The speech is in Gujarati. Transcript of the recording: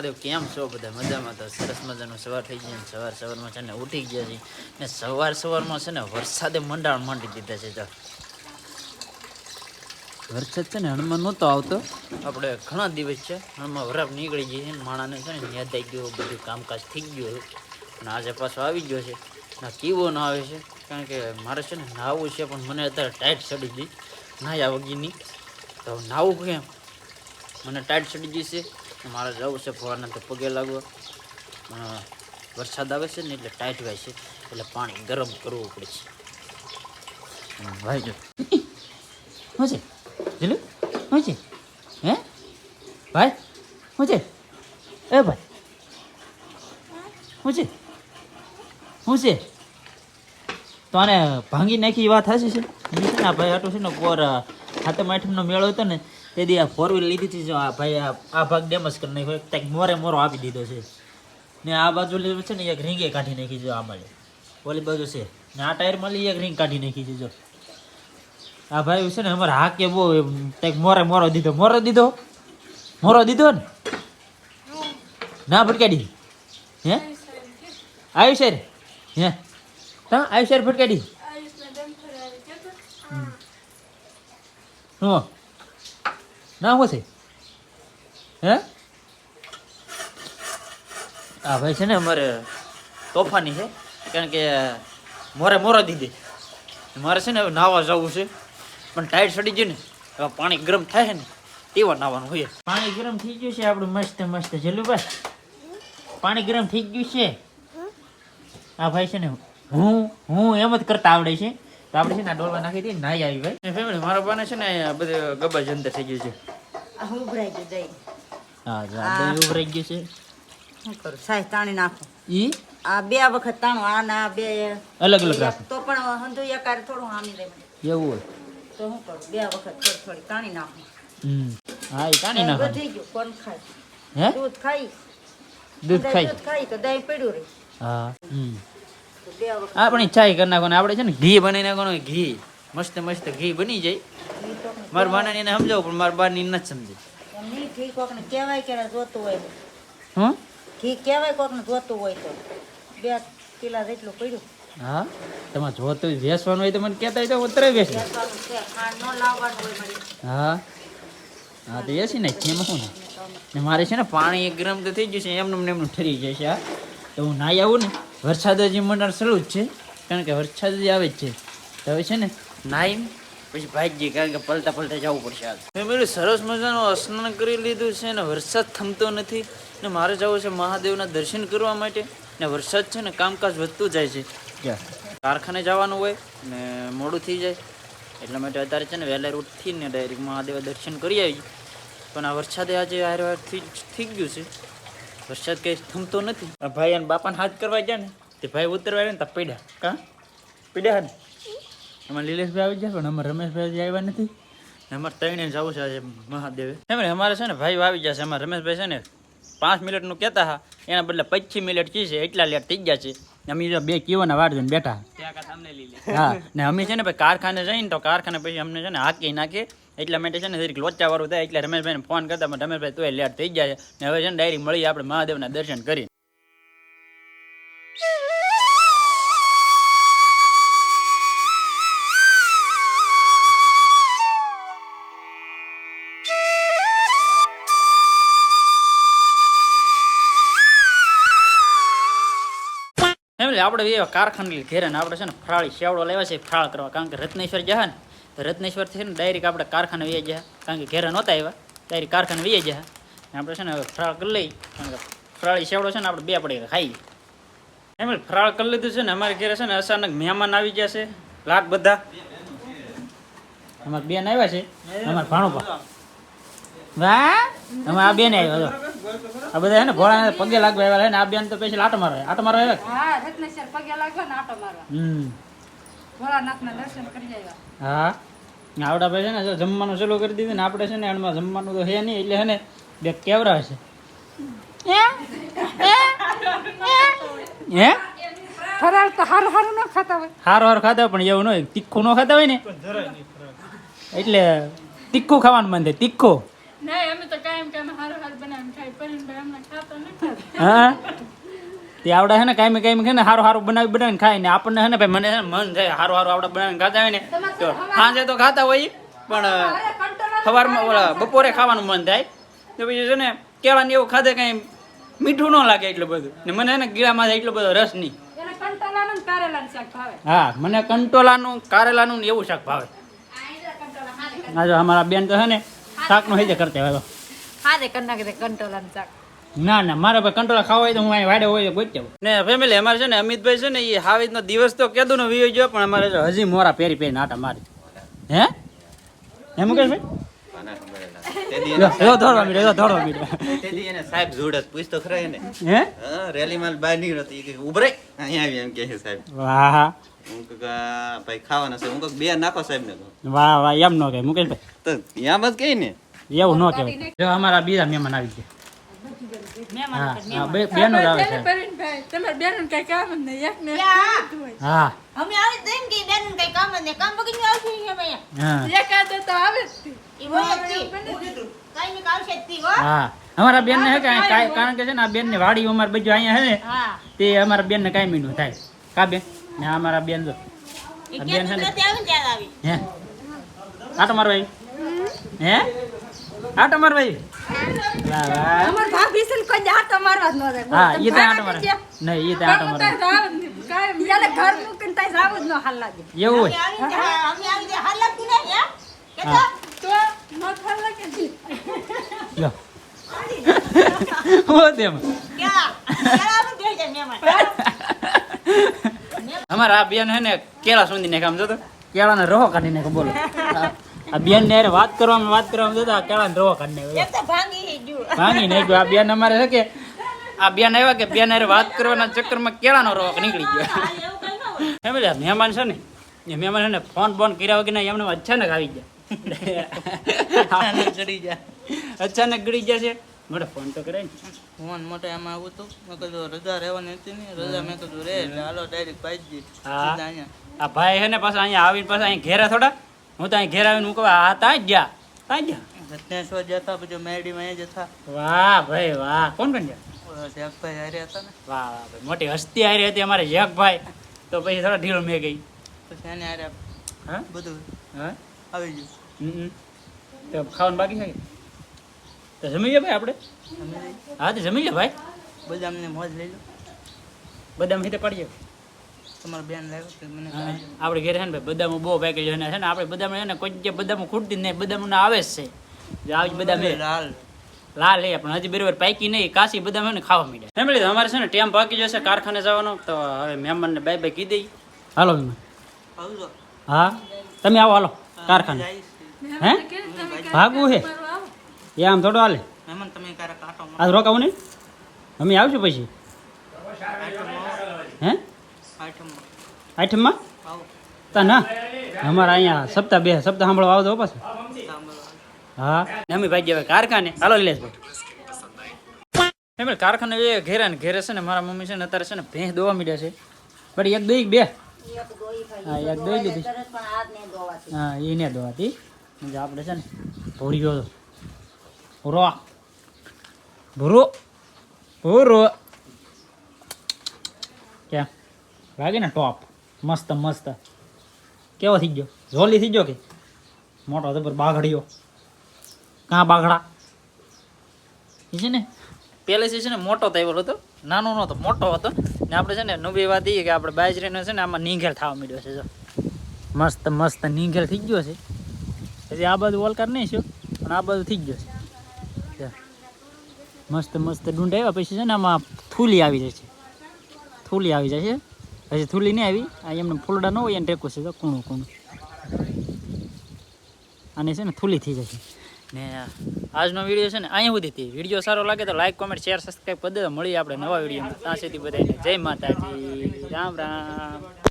મહાદેવ કેમ છો બધા? મજામાં તો સરસ મજાનું સવાર થઈ ગયો સવાર સવારમાં છે ને ઉઠી ગયા છે ને સવાર સવારમાં છે ને વરસાદે મંડાણ માંડી દીધા છે તો વરસાદ છે ને હણમાં નહોતો આવતો. આપણે ઘણા દિવસ છે હણમાં વરાપ નીકળી ગઈ છે ને માણાને છે ને યાદ આવી ગયું બધું કામકાજ થઈ ગયું અને આજે પાછો આવી ગયો છે. ના કેવો ના આવે છે કારણ કે મારે છે ને નાહવું છે પણ મને અત્યારે ટાઈટ ચડી ગઈ. નાહ્યા વગીની તો નાહવું કેમ? મને ટાઈટ ચડી ગઈ છે. મારે જવું છે ફવારના તો પગે લાગવા. વરસાદ આવે છે ને એટલે ટાઈટ હોય છે એટલે પાણી ગરમ કરવું પડે છે. ભાઈ જો શું છે? જીલું? શું છે? હે? ભાઈ? શું છે? એ ભાઈ? શું છે? શું છે? તો આને ભાંગી નાખી વાત હશે છે? ને આ ભાઈ આટલું છે ને કોર હાથે માઠમનો મેળો હતો ને તે દી આ ફોર વ્હીલ લીધી હતી આ ભાઈ આ ભાગ ડેમેજ કરી નાખ્યો. એક કંઈક મોરે મોરો આપી દીધો છે. ને આ બાજુ લીધું છે ને એક રીંગે કાઢી નાખી જો આમાં ઓલી બાજુ છે. ને આ ટાયર મળી એક રીંગ કાઢી નાખી છે જો. આ ભાઈ છે ને અમારે હાકે બહુ કંઈક મોરે મોરો દીધો. મોરો દીધો? મોરો દીધો ને? ના ભટકાડી. હે? આવ્યું છે હે? તા આવ્યું છે રે ભટકાડી? હું ના છે? હે? આ ભાઈ છે ને અમારે તોફાની છે, કારણ કે મોરે મોરો દીધી. મારે છે ને હવે નાવા જવું છે, પણ ટાઈટ સડી ગયું ને, હવે પાણી ગરમ થાય ને, એવા નાવાનું હોય. પાણી ગરમ થઈ ગયું છે આપણું મસ્ત મસ્ત જલુભાઈ પાણી ગરમ થઈ ગયું છે. આ ભાઈ છે ને હું હું એમ જ કરતા આવડે છે. તો આપણે છે ને આ ડોલમાં નાખી દઈએ નાઈ આવી ભાઈ. ફેમિલી મારા બાને છે ને બધું ગબાજ અંદર થઈ ગયું છે. ઉભરાઈ ગયું દહીં હા જા ઉભરાઈ ગયું છે. શું કરું? સાહેબ તાણી નાખો. ઈ? આ બે વખત તાણો આ ના બે. અલગ અલગ રાખો. તો પણ હંધો એકારે થોડું આમી દે એવું હોય. તો શું કરું? બે વખત થોડી થોડી તાણી નાખો. હમ. હા એ તાણી નાખો. થઈ ગયું કોણ ખાય? હે? દૂધ ખાઈ. દૂધ ખાઈ. દૂધ ખાઈ તો દહીં પડ્યું રહી હા હમ. આપણે ચાય કરી નાખવાનું. આપણે છે ને ઘી બનાવી નાખવાનું. ઘી. મસ્ત મસ્ત ઘી બની જાય. મારા બાને એને સમજાવું પણ મારા બાની નથી સમજે. ઘી કોકને કહેવાય કે જોતું હોય. હં? ઘી કહેવાય કોકને જોતું હોય તો. બે કિલા જેટલું પડ્યું. હા? તમારે જોતું વેસવાનું હોય તો મને કહેતા હોય તો ઉતરે વેસી. ન હા? હા તો એસી ને એમાં શું ને ને મારે છે ને પાણી એક ગરમ તો થઈ ગયું છે એમનું ને એમનું ઠરી જાય છે હા? તો હું નાહી આવું ને. વરસાદ હજી મંડાણ શરૂ જ છે કારણ કે વરસાદ જ આવે જ છે. તો હવે છે ને નાઈમ પછી ભાઈજી કારણ કે પલટા પલટા જવું પડશે આજ ફેમિલી સરસ મજાનું સ્નાન કરી લીધું છે ને વરસાદ થમતો નથી. ને મારે જવું છે મહાદેવના દર્શન કરવા માટે. ને વરસાદ છે ને કામકાજ વધતું જાય છે. કારખાને જવાનું હોય ને મોડું થઈ જાય. એટલા માટે અત્યારે છે ને વહેલા ઉઠી ને ડાયરેક્ટ મહાદેવ દર્શન કરી આવી. પણ આ વરસાદે આજે હાર થઈ થઈ ગયું છે. વરસાદ કંઈ થમતો નથી. ભાઈ અને બાપાને હાથ કરવા ગયા ને, તે ભાઈ ઉતરવા આવ્યા ને તો પીડ્યા. કા? પીડ્યા ને? એમાં લીલેશભાઈ આવી ગયા પણ અમારે રમેશભાઈ આવ્યા નથી. અમારે ત્રણે જવું છે આજે મહાદેવે. એમ અમારે છે ને ભાઈ આવી જશે અમારે રમેશભાઈ છે ને પાંચ મિનિટનું કહેતા હા એના બદલે પચીસ મિનિટ કી છે, એટલા લેટ થઈ ગયા છે. અમે બે કીવાના વાટ જોઈને બેઠા. ને અમે છે ને ભાઈ કારખાને જઈને તો કારખાને પછી અમને છે ને હાકી નાખી એટલા માટે છે ને જરીક લોચા વાળું થાય. એટલે રમેશભાઈને ફોન કરતા પણ રમેશભાઈ તોય લેટ થઈ જાય ને હવે છે ને ડાયરેક્ટ મળી આપણે મહાદેવના દર્શન કરી ફેમિલી આપણે એ કારખાને ઘેરે ને આપણે છે ને ફ્રાળી શેવડો લેવા છે, ફ્રાળ કરવા. કારણ કે રત્નેશ્વર જાય ને, તો રત્નેશ્વર છે ને ડાયરેક્ટ આપણે કારખાને વહી ગયા. કારણ કે ઘેરે નહોતા આવ્યા ડાયરેક્ટ કારખાને વહી ને આપણે છે ને હવે ફ્રાળ કરી લઈ, કારણ કે ફ્રાળી શેવડો છે ને આપણે બે પડે ખાઈ ફેમિલી ફરાળ કરી લીધું છે ને, અમારે ઘેરે છે ને અચાનક મહેમાન આવી ગયા છે, લાખ બધા. અમારે બેન આવ્યા છે, અમારે ભાણું વાહ! અમે આ બેન આવ્યા. આ બધા છે ને ભોળાને પગે લાગવા આવ્યા હે ને આ બેન તો પછી આટો મારે આટો મારો આવ્યા હા રત્નેશ્વર પગે લાગ્યો ને આટો મારવા હમ. ભોળાનાથના દર્શન કરી આવ્યા. હા. ને આવડા ભાઈ છે ને જમવાનું ચાલુ કરી દીધું ને આપણે છે ને એમાં જમવાનું તો હે નહીં એટલે હે ને બે કેવરા હશે. હે? ફરાળ તો હાર હાર ન ખાતા હોય. હાર હાર ખાતા પણ એવું ન હોય તીખું ન ખાતા હોય ને. એટલે તીખું ખાવાનું મન થાય તીખું. તો કાયમ કાયમ હા? આવડે છે ને કાંઈ કાંઈ છે ને સારું સારું બનાવી બનાવીને ખાય ને આપણને છે ને ભાઈ મને મન થાય સારું સારું આપણે બનાવીને ખાતા હોય ને તો સાંજે તો ખાતા હોય પણ સવારમાં ઓલા બપોરે ખાવાનું મન થાય. તો પછી છે ને કેળાને એવું ખાધે કાંઈ મીઠું ન લાગે એટલું બધું. ને મને છે ને ગીળામાં એટલો બધો રસ નહીં. એને કંટોલાનું ને કારેલાનું શાક હા મને કંટોલાનું કારેલાનું ને એવું શાક ભાવે. આ જો અમારા બેન તો છે ને શાકનું હિજે કરતા હોય હારે કરી નાખી દે કંટોલાનું શાક. ના ના મારે ભાઈ કંટ્રોલ ખાવા હોય તો હું અહીં વાડે હોય તો ગોઈ જાઉં ને ફેમિલી અમારે છે ને અમિતભાઈ છે ને એ હાવીજનો દિવસ તો કેદુ નો વીયો ગયો પણ અમારે હજી મોરા પહેરી પહેરી નાટા મારી. હે? હે મુકેશભાઈ જો દોડવા મીડે જો દોડવા મીડે તેદી એને સાહેબ જોડે પૂછતો ખરા એને. હે? હા રેલીમાં બહાર નીકળ્યો તો કે ઉભરે અહીંયા આવી એમ છે સાહેબ. વાહ. હા કે ભાઈ ખાવાના છે. હું કહું બે નાખો સાહેબ ને વાહ વાહ એમ ન કહે મુકેશભાઈ. તો ત્યાં જ કઈ ને. એવું ન કહેવાય. જો અમારા બીજા મહેમાન આવી ગયા. બેનો આવે છે. તમારે બેનનું કઈ કામ જ નહીં. એક હોય. હા. અમે આવી તો એમ કે બેન કઈ કામ જ નહીં. કામ વગર આવશે અહીંયા એકાદો તો આવે જ તે. ઈ કાંઈ કાંઈ તી, હો. હા અમારા બેન ને કારણ કે છે ને આ બેનની વાડી અમારે બધું અહીંયા છે ને તે અમારા બેન ને કાંઈ મીનું થાય. કા બેન? ને અમારા બેન જો. ઈ બેન છે ને? કુદરતી આવે ને ત્યારે આવી. હે? આટો મારો ભાઈ? હે? આટો મારો ભાઈ? વાહ વાહ. અમાર ભાભી છે ને કોઈ દી મારવા ન દે હા એ ત્યાં આટો મારે નહીં એ ત્યાં આટો મારે કાંઈ રાવ જ નહીં. કાયમ યાલે ઘર મૂકીને ત્યાં જાવું જ ન હાલ લાગે. એવું હોય. અમે આવી ત્યાં હાલ લાગતું નહીં, હે? કેતો? હા. તો ન ને. અમારા આ બેન હે ને કેળા સુંદી ને કામ જોતો. તો કેળાને રહો કાઢી નાખે બોલો. આ- બેન ને વાત કરવામાં વાત કરવામાં જો તો આ કેળાને રહો કાઢી નાખે ભાંગી નાખ્યો આ બેન અમારે છે કે આ બેન આવ્યા કે બેન હારે વાત કરવાના ચક્કરમાં કેળાનો રોક નીકળી ગયો. ન બધા મહેમાન છે ને એ મહેમાન છે ને ફોન બોન કર્યા વગર એમને અચાનક આવી ગયા. ચડી જાય અચાનક ગળી છે. મોટો ફોન તો કરે ને. ફોન મોટો એમાં આવું હતું મેં કીધું રજા રહેવાની હતી ને. રજા મેં કીધું રે એટલે હાલો ડાયરેક્ટ પાજી હા. અહીંયા. આ ભાઈ છે ને પાછા અહીંયા આવીને પાછા અહીં ઘેરા થોડા. હું તો અહીં ઘેર આવીને હું કહું આ ત્યાં જ ગયા. ત્યાં જ ગયા. રત્નેશ્વર જતા પછી મેરડીમાં એ જતા વાહ ભાઈ વાહ. કોણ કોણ ઓલા જગભાઈ હારે હતા ને. વાહ વાહ ભાઈ. મોટી હસ્તી હારી હતી અમારે યકભાઈ તો પછી થોડા ઢીલો મેં ગઈ. પછી એને હારે હા? બધું હા? આવી ગયું. તો ખાવાનું બાકી છે તો જમી લે ભાઈ આપણે? હા તો જમી લે ભાઈ. બદામને મોજ લઈ લો. બદામ હિતે પડી જાય તમારા બેન લાવ્યો મને આપણે ઘરે છે ને ભાઈ બદામ બહુ પેકેજ છે ને છે ને આપણે બદામ છે ને કોઈ જગ્યાએ બદામ ખૂટતી જ નહીં બદામ ના આવે જ છે જે આવી બદામ. લાલ. લાલ એ પણ હજી બરોબર પાકી નહીં કાશી બદામ હોય ને ખાવા મળે ફેમિલી અમારે છે ને ટેમ પાકી જશે કારખાને જવાનો. તો હવે મહેમાનને બાય બાય કીધી. હાલો મહેમાન. હા? તમે આવો હાલો કારખાને. હે? ભાગવું છે એ આમ થોડો હાલે. આજ રોકાવું નહીં? અમે આવશું પછી? હે? આઠમમાં. તા ના. અમારા અહીંયા સપ્તાહ બે સપ્તાહ સાંભળવા આવતો પાછું. હા. નમી ભાઈ હવે કારખાને. હાલો નિલેશભાઈ એમ કારખાને એ ઘેરા ને ઘેરે છે ને મારા મમ્મી છે ને અત્યારે છે ને ભેંસ દોવા મીડ્યા છે. પણ એક દોઈ બે? હા એક દોઈ લીધી. હા એ ને દોવાતી. આપણે છે ને. ભોરી ગયો ભૂરો. ભૂરો. ભૂરો. ક્યાં? લાગે ને ટોપ. મસ્ત મસ્ત. કેવો થઈ ગયો? ઝોલી થઈ ગયો કે? મોટો જબર બાઘડીયો. કાં બાઘડા? એ છે ને પહેલેથી છે ને મોટો થયેલો હતો. નાનો નહોતો, મોટો હતો. ને આપણે છે ને નવી વાત એ કે આપણે બાજરીનો છે ને આમાં નીંઘેલ થવા માંડ્યો છે મસ્ત મસ્ત નીંઘેલ થઈ ગયો છે. પછી આ બાજુ ઓલકાર નહીં શું પણ આ બાજુ થઈ ગયો છે. મસ્ત મસ્ત ડુંડ આવ્યા, પછી છે ને આમાં થૂલી આવી છે. થૂલી આવી છે. પછી થૂલી નહીં આવી, આ એમને ફૂલડા ન હોય, એને ટેકો છે તો કૂણું કૂણું. અને છે ને થૂલી થઈ જશે ને આજનો વીડિયો છે ને અહીંયા સુધી હતી વીડિયો સારો લાગે તો લાઈક કોમેન્ટ શેર સબસ્ક્રાઈબ કરી દેજો. મળીએ આપણે નવા વિડીયોમાં. ત્યાં સુધી બધાને જય માતાજી. રામ રામ.